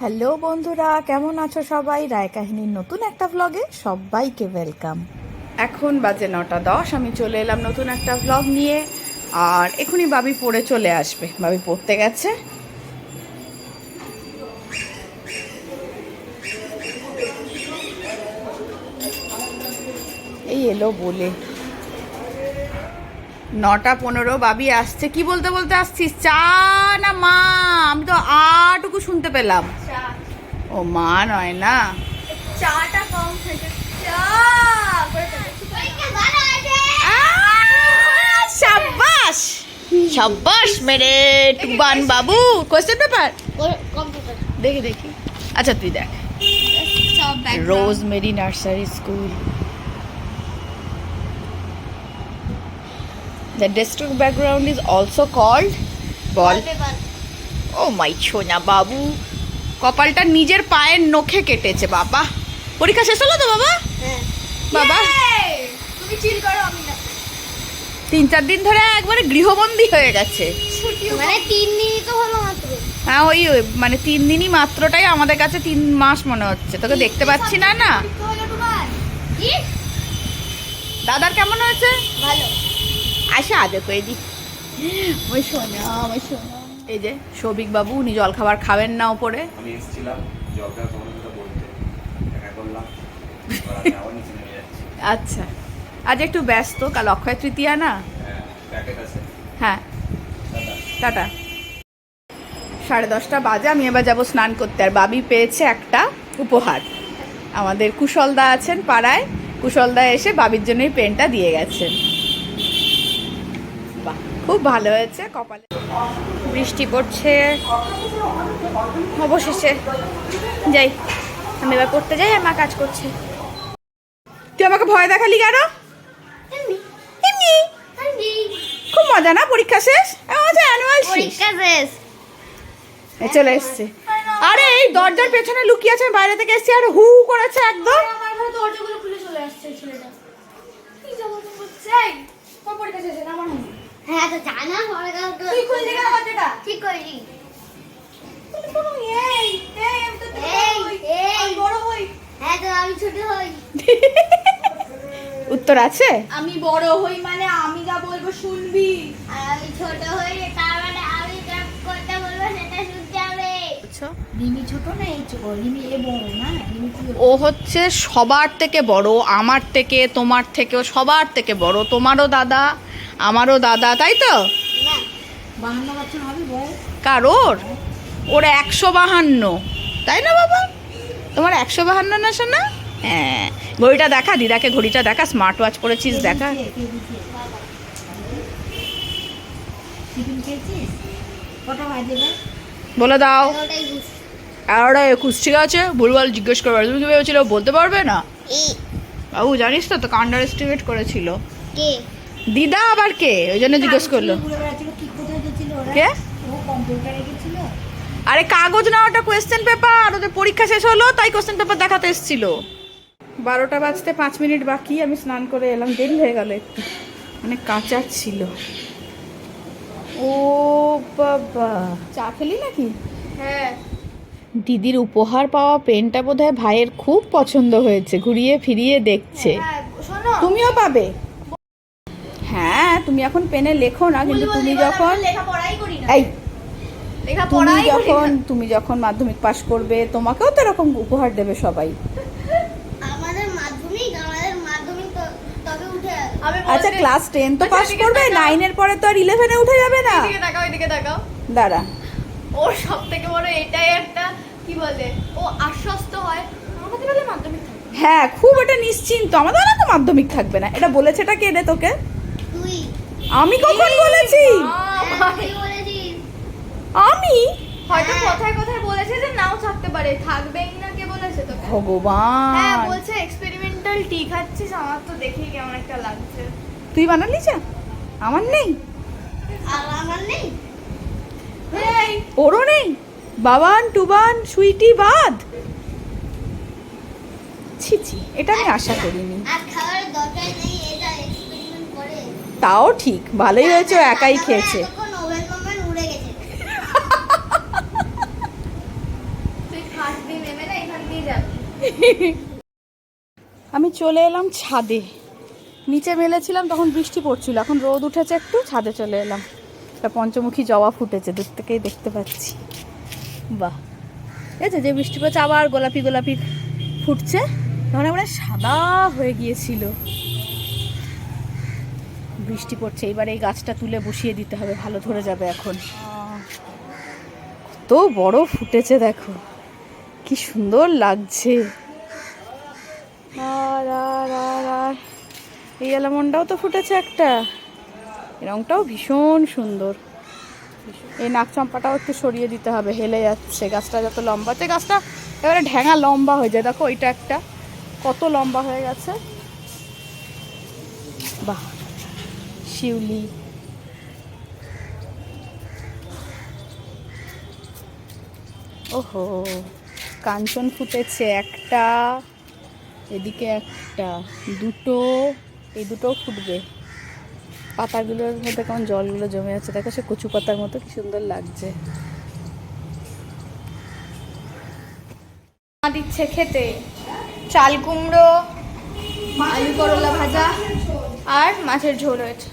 Hello বন্ধুরা, কেমন আছো সবাই? রায় কাহিনীর নতুন একটা ব্লগে সবাইকে ওয়েলকাম এখন বাজে নটা দশ, আমি চলে এলাম নতুন একটা ব্লগ নিয়ে। আর এখনই বাবি পড়ে চলে আসবে। বাবি পড়তে গেছে। এই এলো বলে। নটা পনেরো, বাবি আসছে। কি বলতে বলতে আসছিস? চা না মা? আমি তো আটুকু শুনতে পেলাম। ও মা নয় না। চাটা কম খেতে। চা সাব্বাস। সাব্বাস মেরে টুবান বাবু। কোশ্চেন পেপার দেখি দেখি। আচ্ছা তুই দেখ। Rosemary nursery school The district background is also called বল ও মাই সোনা বাবু কপালটা নিজের পায়ের নখে কেটেছে বাবা। পরীক্ষা শেষ হলো তো বাবা? হ্যাঁ। বাবা। তুমি চিল করো আমি না তিন চার দিন ধরে একবারে গৃহবন্দী হয়ে গেছে। মানে তিন দিনই তো হলো মাত্র। হ্যাঁ ওই ওই, মানে তিন দিনই মাত্রটাই আমাদের কাছে তিন মাস মনে হচ্ছে। তোকে দেখতে পাচ্ছি না না? দাদার কেমন হয়েছে? ভালো। আসা আদে করে দি। ওই সোনা ওই সোনা। এই যে সৌভিক বাবু উনি জল খাবার খাবেন না ওপরে। আমি এসেছিলাম তোমার বলতে। দেখা করলাম। আচ্ছা। আজ একটু ব্যস্ত কাল অক্ষয় তৃতীয়া না? হ্যাঁ হ্যাঁ। টাটা। সাড়ে দশটা বাজে আমি এবার যাব স্নান করতে। আর বাবি পেয়েছে একটা উপহার। আমাদের কুশলদা আছেন পাড়ায়। কুশলদা এসে বাবির জন্যই পেনটা দিয়ে গেছেন। বাহ খুব ভালো হয়েছে কপালে। বৃষ্টি পড়ছে। অবশেষে যাই আমি এবার পড়তে যাই আর মা কাজ করছে। তুই আমাকে ভয় দেখালি কেন? খুব মজা না পরীক্ষা শেষ? অ্যানুয়াল পরীক্ষা শেষ। চলে এসছে। আরে এই দরজার পেছনে লুকিয়ে আছে বাইরে থেকে এসেছি আর হু করেছে একদম। দরজাগুলো খুলে চলে আসছে ছেলেটা। কি এই কোন পরীক্ষা শেষ আমার হ্যাঁ তো জানা পরে তুই খুলে দিকে দরজাটা ঠিক করিনি এই এই আমি তো এই এই। বড় হই। হ্যাঁ তো আমি ছোট হই। উত্তর আছে? আমি বড় হই মানে আমি যা বলব শুনবি। আর আমি ছোট হই তার মানে আমি যা করতে বলব সেটা শুনতে হবে। রিমি ছোট না এই রিমি এ বড় না ও হচ্ছে সবার থেকে বড় আমার থেকে তোমার থেকেও সবার থেকে বড় তোমারও দাদা আমারও দাদা তাই তো? না বাহান্ন বছর কারোর? ওর একশো বাহান্ন। তাই না বাবা? তোমার একশো বাহান্ন না শোনা হ্যাঁ। ঘড়িটা দেখা দিদাকে ঘড়িটা দেখা স্মার্ট ওয়াচ পরেছিস দেখা। বলে দাও। এগারোটা একুশ ঠিক আছে? ভুলভাল জিজ্ঞেস করবে তুমি কি ভেবেছিলে বলতে পারবে না? বাবু জানিস তো তোকে কান্ডার এস্টিমেট করেছিল। কে? দিদা আবার কে? ওই জন্য জিজ্ঞেস করল। কি আরে কাগজ না ওটা কোয়েশ্চেন পেপার ওদের পরীক্ষা শেষ হলো তাই কোয়েশ্চেন পেপার দেখাতে এসেছিল। বারোটা বাজতে পাঁচ মিনিট বাকি আমি স্নান করে এলাম দেরি হয়ে গেল একটু। মানে কাঁচা ছিল। ও বাবা। চা খেলি নাকি? হ্যাঁ। দিদির উপহার পাওয়া পেনটা বোধহয় ভাইয়ের খুব পছন্দ হয়েছে ঘুরিয়ে ফিরিয়ে দেখছে। হ্যাঁ তুমিও পাবে? হ্যাঁ তুমি এখন পেনে লেখো না কিন্তু তুমি যখন এই তুমি যখন তুমি যখন মাধ্যমিক পাশ করবে তোমাকেও তো এরকম উপহার দেবে সবাই। আমাদের আমাদের মাধ্যমিক তো- তবে উঠে আমি আচ্ছা ক্লাস টেন তো পাস করবে নাইনের পরে তো আর ইলেভেনে উঠে যাবে না। দাঁড়া। ওর সব থেকে বড় এটাই একটা কি বলে ও আশ্বস্ত হয়। আমাদের মাধ্যমিক হ্যাঁ খুব এটা নিশ্চিন্ত। আমাদের না তো মাধ্যমিক থাকবে না। এটা বলেছেটা কে রে তোকে? আমি কখন বলেছি? আমি? হয়তো কথায় কথায় বলেছে যে নাও থাকতে পারে। থাকবেই না কে বলেছে হ্যাঁ ভগবান। বলছে এক্সপেরিমেন্টাল টি খাচ্ছিস আমার তো দেখেই কেমন একটা লাগছে। তুই বানালি চা? আমার নেই। আর আমার নেই? ওরও নেই। বাবান টুবান সুইটি বাদ। ছি ছি এটা আমি আশা করিনি। আর খাবারের দরকার নেই। তাও ঠিক, ভালোই হয়েছে একাই খেয়েছে। আমি চলে এলাম ছাদে। নিচে মেলেছিলাম, তখন বৃষ্টি পড়ছিল, এখন রোদ উঠেছে একটু, ছাদে চলে এলাম। একটা পঞ্চমুখী জবা ফুটেছে, দূর থেকেই দেখতে পাচ্ছি। বাহ। এই যে যে বৃষ্টি পড়ছে, আবার গোলাপি গোলাপি ফুটছে, তখন আমরা সাদা হয়ে গিয়েছিল। বৃষ্টি পড়ছে, এবার এই গাছটা তুলে বসিয়ে দিতে হবে, ভালো ধরে যাবে এখন। কত বড় ফুটেছে দেখো, কি সুন্দর লাগছে। আর আর আর আর, এই এলামনটাও তো ফুটেছে একটা রংটাও ভীষণ সুন্দর। এই নাকচম্পাটাও একটু সরিয়ে দিতে হবে, হেলে যাচ্ছে, গাছটা যত লম্বা আছে গাছটা এবারে ঢ্যাঙা লম্বা হয়ে যায়, দেখো, ওইটা একটা, কত লম্বা হয়ে গেছে। বাহ। শিউলি। ওহো, কাঞ্চন ফুটেছে একটা, এদিকে একটা, দুটো, এই দুটোও ফুটবে। পাতাগুলোর মধ্যে কেমন জলগুলো জমে আছে, দেখো সে কচু পাতার মতো কি সুন্দর লাগছে। মা দিচ্ছে খেতে। চাল কুমড়ো, আলু করলা ভাজা, আর মাছের ঝোল রয়েছে।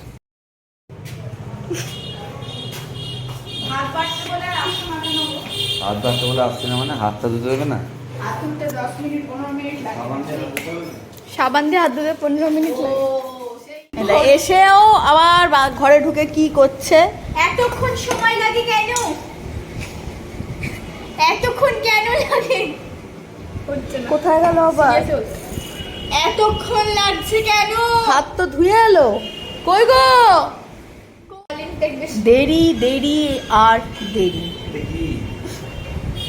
হাত ধরতে বলে আসছে না মানে হাতটা ধুতে হবে না? সাবান দিয়ে হাত ধুতে পনেরো মিনিট লাগে। এটা এসেও আবার বা- ঘরে ঢুকে কি করছে? এতক্ষণ সময় লাগে কেন? এতক্ষণ কেন লাগে? কোথায় গেল আবার? এতক্ষণ লাগছে কেন? হাত তো ধুয়ে এলো। কই গো? দেরি দেরি আর দেরি।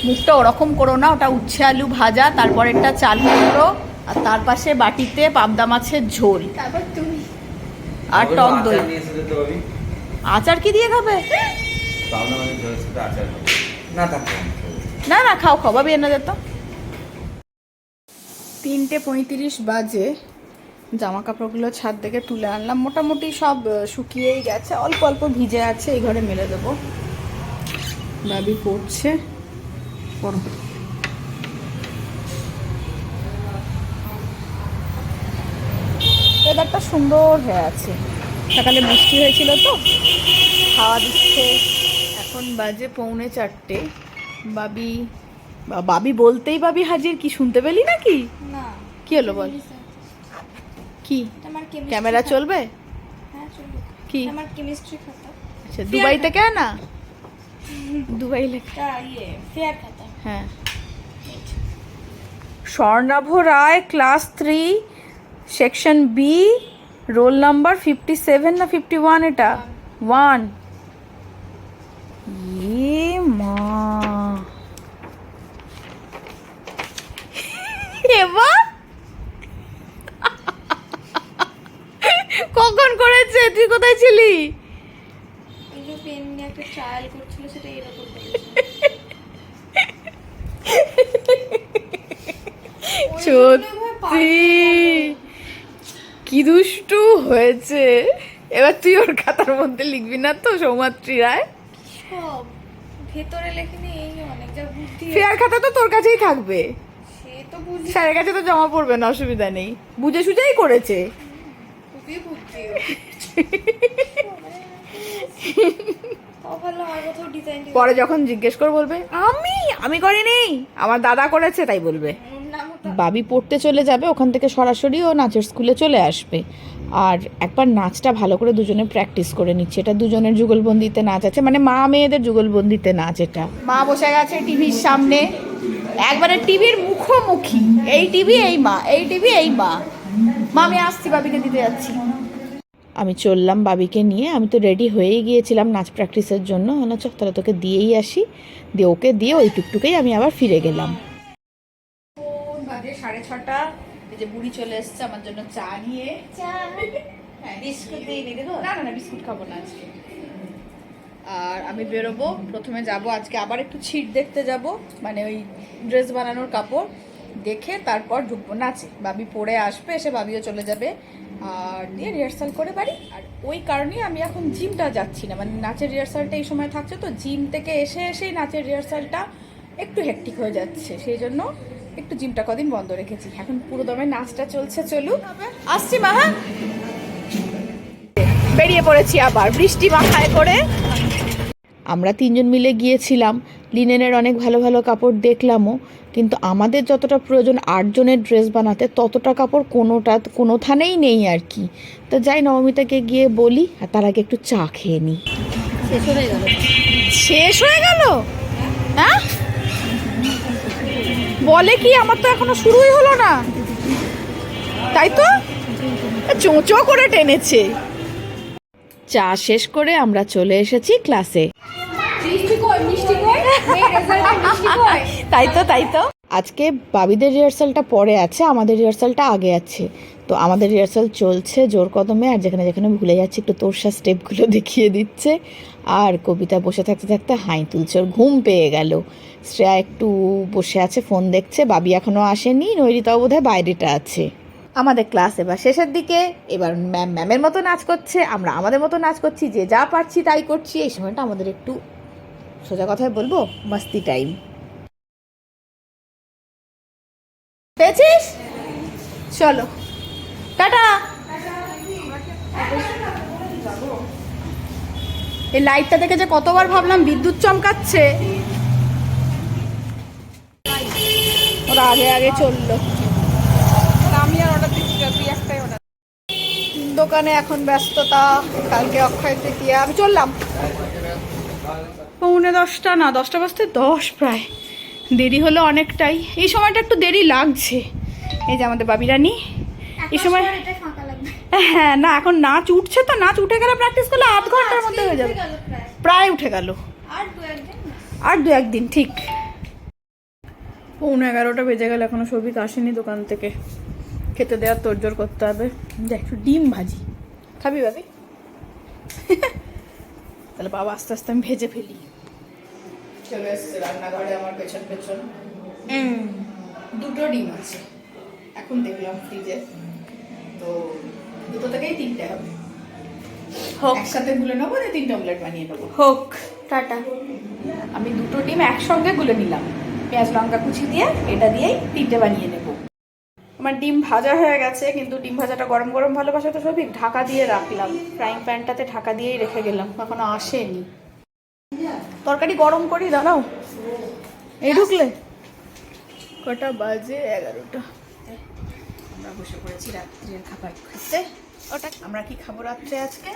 মুখটা ওরকম করো না ওটা উচ্ছে আলু ভাজা তারপর একটা চাল কুমড়ো আর তার পাশে বাটিতে পাবদা মাছের ঝোল। আর টক দই। আচার কি দিয়ে খাবে? না না। না খাও খাও ভাবি এনে যেত তিনটে পঁয়ত্রিশ বাজে। জামা কাপড়গুলো ছাদ থেকে তুলে আনলাম। মোটামুটি সব শুকিয়েই গেছে। অল্প অল্প ভিজে আছে এই ঘরে মেলে দেবো। ভাবি পড়ছে পড়ো ওয়েদারটা সুন্দর হয়ে আছে। সকালে বৃষ্টি হয়েছিল তো খাওয়া দিচ্ছে। এখন বাজে পৌনে চারটে। বাবি বাবি বলতেই বাবি হাজির কি শুনতে পেলি নাকি? না। কি হলো বল? কি? ক্যামেরা চলবে? হ্যাঁ কি? আমার কেমিস্ট্রি খাতা। আচ্ছা দুবাই থেকে না দুবাই লেখা। ইয়ে ফেয়ার খাতা। হ্যাঁ। Swarnabh Ray class three section B roll number fifty seven না ফিফটি ওয়ান এটা ওয়ান এ মা! এবার কখন করেছে? তুই কোথায় ছিলি? পেন নিয়ে একটা ট্রায়াল করছিল সেটা এরকম সত্যি। কি দুষ্টু হয়েছে। এবার তুই ওর খাতার মধ্যে লিখবি না তো সৌমাত্রী রায়? ভেতরে লেখিনি এই অনেক যা বুদ্ধি ফেয়ার খাতা তো তোর কাছেই থাকবে। সে তো স্যারের কাছে তো জমা পড়বে না অসুবিধা নেই। বুঝে সুঝেই করেছে। বুদ্ধি। পরে যখন জিজ্ঞেস করে বলবে আমি? আমি করিনি। আমার দাদা করেছে তাই বলবে। বাবি পড়তে চলে যাবে ওখান থেকে সরাসরি ও নাচের স্কুলে চলে আসবে। আর একবার নাচটা ভালো করে দুজনে প্র্যাকটিস করে নিচ্ছে। এটা দুজনের যুগলবন্দিতে নাচ আছে। মানে মা মেয়েদের যুগলবন্দিতে নাচ এটা। মা বসে গেছে টিভির সামনে। একবারে টিভির মুখোমুখি। এই টিভি এই মা। এই টিভি এই মা। মা আমি আসছি বাবিকে দিতে যাচ্ছি। আমি চললাম বাবিকে নিয়ে। আমি তো রেডি হয়েই গিয়েছিলাম নাচ প্র্যাকটিসের জন্য। হলো চ তাহলে তোকে দিয়েই আসি। দিয়ে ওকে দিয়ে ওই টুকটুকেই আমি আবার ফিরে গেলাম। বাজে সাড়ে ছটা। এই যে বুড়ি চলে এসছে আমার জন্য চা নিয়ে। হ্যাঁ, বিস্কুট না না না বিস্কুট খাব না আজকে। আর আমি বেরোবো। প্রথমে যাব আজকে আবার একটু ছিট দেখতে যাব। মানে ওই ড্রেস বানানোর কাপড়। দেখে তারপর ঢুকবো। নাচে। বাবি পড়ে আসবে, এসে বাবিও চলে যাবে। আর দিয়ে রিহার্সাল করে বাড়ি। আর ওই কারণেই আমি এখন জিমটা যাচ্ছি না। মানে নাচের রিহার্সালটা এই সময় থাকছে তো জিম থেকে এসে এসেই নাচের রিহার্সালটা একটু হেক্টিক হয়ে যাচ্ছে। সেই জন্য একটু জিমটা কদিন বন্ধ রেখেছি। এখন পুরো দমে নাচটা চলছে, চলুক। আসছি মা হ্যাঁ। বেরিয়ে পড়েছি আবার। বৃষ্টি মাথায় করে আমরা তিনজন মিলে গিয়েছিলাম লিনেনের অনেক ভালো ভালো কাপড় দেখলামও কিন্তু আমাদের যতটা প্রয়োজন আটজনের ড্রেস বানাতে ততটা কাপড় কোনোটা কোনোখানেই নেই আর কি। তো যাই নবমিতাকে গিয়ে বলি আর তার আগে একটু চা খেয়ে নিই শেষ হয়ে গেল? শেষ হয়ে গেল? হ্যাঁ? বলে কি আমার তো এখনও শুরুই হলো না? তাই তো? চোঁচো করে টেনেছে। চা শেষ করে আমরা চলে এসেছি ক্লাসে। তাই তো তাই তো। আজকে বাবিদের রিহার্সালটা পরে আছে আমাদের রিহার্সালটা আগে আছে। তো আমাদের রিহার্সাল চলছে জোর কদমে আর যেখানে যেখানে ভুলে যাচ্ছে একটু তোরসা স্টেপগুলো দেখিয়ে দিচ্ছে। আর কবিতা বসে থাকতে থাকতে হাই তুলছে ওর ঘুম পেয়ে গেল। শ্রেয়া একটু বসে আছে ফোন দেখছে বাবি এখনও আসেনি নৈরিতাও বোধহয় বাইরেটা আছে। আমাদের ক্লাস এবার শেষের দিকে, এবার ম্যাম ম্যামের মতো নাচ করছে, আমরা আমাদের মতো নাচ করছি, যে যা পারছি তাই করছি। এই সময়টা আমাদের একটু সোজা কথায় বলব, মাস্তি টাইম পেয়েছিস? চলো। টাটা! এই লাইটটা দেখে যে কতবার ভাবলাম বিদ্যুৎ চমকাচ্ছে। ওরা আগে আগে চলল আমি আর অর্ডার দিচ্ছি তুই একটাই অর্ডার দোকানে এখন ব্যস্ততা কালকে অক্ষয় তৃতীয়া আমি চললাম। পৌনে দশটা না দশটা বাজতে দশ প্রায়। দেরি হলো অনেকটাই। এই সময়টা একটু দেরি লাগছে। এই যে আমাদের বাবিরানি এই সময় হ্যাঁ না এখন নাচ উঠছে তো নাচ উঠে গেলে প্র্যাকটিস করলে আধ ঘণ্টার মধ্যে হয়ে যাবে। প্রায়। উঠে গেল। আর দু একদিন আর দু একদিন ঠিক। পৌনে এগারোটা বেজে গেল এখনও সবিক আসেনি দোকান থেকে। খেতে দেওয়ার তোড়জোড় করতে হবে। যা একটু ডিম ভাজি। খাবি ভাবি? তাহলে বাবা আস্তে আস্তে আমি ভেজে ফেলি। চলে এসছে রান্নাঘরে আমার পেছন পেছন। দুটো ডিম আছে। এখন দেখলাম ফ্রিজে। তো দুটো থেকেই তিনটে হবে। হোক। একসাথে গুলে নেব দিয়ে তিনটে অমলেট বানিয়ে নেব? হোক টাটা। আমি দুটো ডিম একসঙ্গে গুলে নিলাম। পেঁয়াজ লঙ্কা কুচি দিয়ে এটা দিয়েই তিনটে বানিয়ে নেব। আমার ডিম ভাজা হয়ে গেছে কিন্তু ডিম ভাজাটা গরম গরম ভালোবাসা তো সবই ঢাকা দিয়ে রাখলাম। ফ্রাইং প্যানটাতে ঢাকা দিয়েই রেখে গেলাম এখনও আসেনি। তরকারি গরম করি দাঁড়াও। এই ঢুকলে? কটা বাজে এগারোটা। আমরা বসে পড়েছি রাত্রের খাবার খেতে। ওটা আমরা কি খাব রাত্রে আজকে?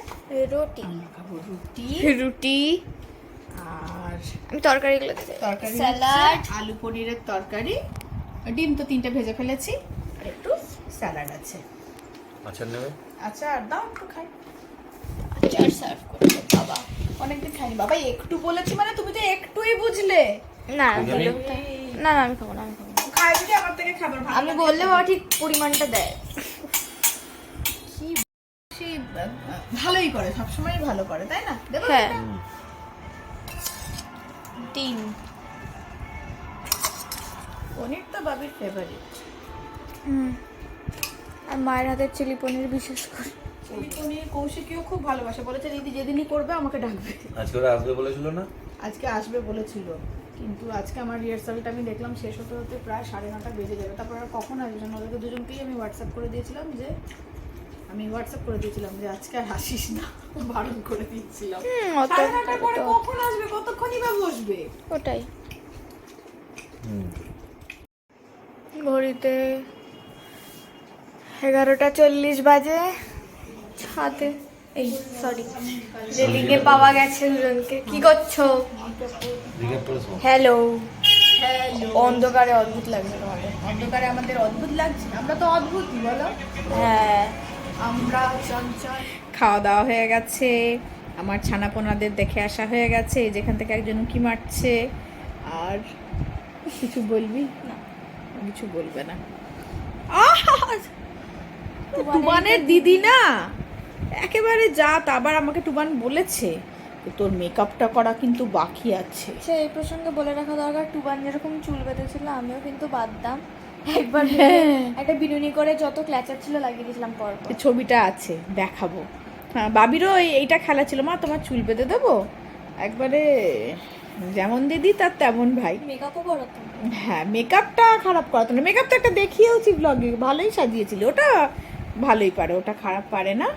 রুটি। আমরা খাব রুটি। রুটি। আর আমি তরকারিগুলো তরকারি স্যালাড। আলু পনিরের তরকারি। ডিম তো তিনটে ভেজে ফেলেছি। একটু স্যালাড আছে। আচ্ছা নেবে? আর দাও একটু খাই। আচার সার্ভ করব বাবা। অনেকদিন খাইনি। বাবা একটু বলেছি মানে তুমি তো একটুই বুঝলে। না। না না আমি খাব না আমি খাব খাই যদি আমার থেকে খাবার ভালো আমি বললে বাবা ঠিক পরিমাণটা দেয়। কি বেশি, ভালোই করে সবসময় ভালো করে তাই না? দেবো হ্যাঁ। তিন পনির তো বাবির ফেভারিট আর মায়ের হাতের চিলি পনির বিশেষ করে। চিলি পনির কৌশিকীও খুব ভালোবাসে। বলেছে দিদি যেদিনই করবে আমাকে ডাকবে। আজকে ওরা আসবে বলেছিল না? আজকে আসবে বলেছিল। কিন্তু আজকে আমার রিহার্সালটা আমি দেখলাম শেষ হতে হতে প্রায় সাড়ে নটা বেজে যাবে। তারপর আর কখন আসবে জানো? ওদেরকে দুজনকেই আমি হোয়াটসঅ্যাপ করে দিয়েছিলাম যে আমি হোয়াটসঅ্যাপ করে দিয়েছিলাম যে আজকে আর আসিস না। বারণ করে দিয়েছিলাম। সাড়ে নটার পরে কখন আসবে? কতক্ষণই বা বসবে? ওটাই। হুম। ঘড়িতে এগারোটা চল্লিশ বাজে। ছাদে। এই সরি রেলিংয়ে পাওয়া গেছে দুজনকে। কি করছ? হ্যালো অন্ধকারে অদ্ভুত লাগছে তোমাদের। অন্ধকারে আমাদের অদ্ভুত লাগছে আমরা তো অদ্ভুতই বলো। হ্যাঁ। আমরা চঞ্চল। খাওয়া দাওয়া হয়ে গেছে। আমার ছানাপোনাদের দেখে আসা হয়ে গেছে। যেখান থেকে একজন উঁকি মারছে। আর কিছু বলবি? না কিছু বলবে না। আহ! টুবানের দিদি না? একেবারে যা আবার আমাকে টুবান বলেছে তোর মেকআপটা করা কিন্তু বাকি আছে। সে এই প্রসঙ্গে বলে রাখা দরকার টুবান যেরকম চুল বেঁধেছিল আমিও কিন্তু বাদদাম একবার হ্যাঁ। একটা বিনুনি করে যত ক্ল্যাচার ছিল লাগিয়ে দিয়েছিলাম পর। ছবিটা আছে দেখাবো। হ্যাঁ বাবিরও এই- এইটা খেলা ছিল মা তোমার চুল বেঁধে দেবো? একবারে যেমন দিদি তার তেমন ভাই। মেকআপও করাতো হ্যাঁ মেকআপটা খারাপ করাতো না। মেকআপটা একটা দেখিয়েওছি ব্লগে ভালোই সাজিয়েছিল। ওটা ভালোই পারে, ওটা খারাপ পারে না।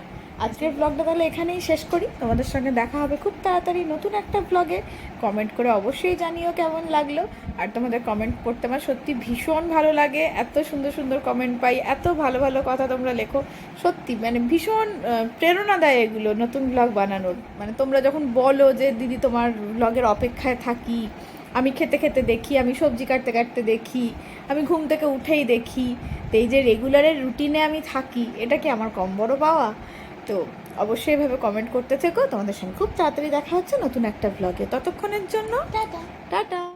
আজকের ব্লগটা তাহলে এখানেই শেষ করি। তোমাদের সঙ্গে দেখা হবে খুব তাড়াতাড়ি নতুন একটা ব্লগে কমেন্ট করে অবশ্যই জানিও কেমন লাগল। আর তোমাদের কমেন্ট পড়তে আমার সত্যি ভীষণ ভালো লাগে। এত সুন্দর সুন্দর কমেন্ট পাই, এত ভালো ভালো কথা তোমরা লেখো। সত্যি মানে ভীষণ প্রেরণা দেয় এগুলো নতুন ব্লগ বানানোর। মানে তোমরা যখন বলো যে, দিদি, তোমার ব্লগের অপেক্ষায় থাকি। আমি খেতে খেতে দেখি আমি সবজি কাটতে কাটতে দেখি আমি ঘুম থেকে উঠেই দেখি তো এই যে রেগুলারের রুটিনে আমি থাকি এটা কি আমার কম বড় পাওয়া? তো অবশ্যই এভাবে কমেন্ট করতে থেকো। তোমাদের সঙ্গে খুব তাড়াতাড়ি দেখা হচ্ছে নতুন একটা ব্লগে ততক্ষণের জন্য টাটা। টাটা।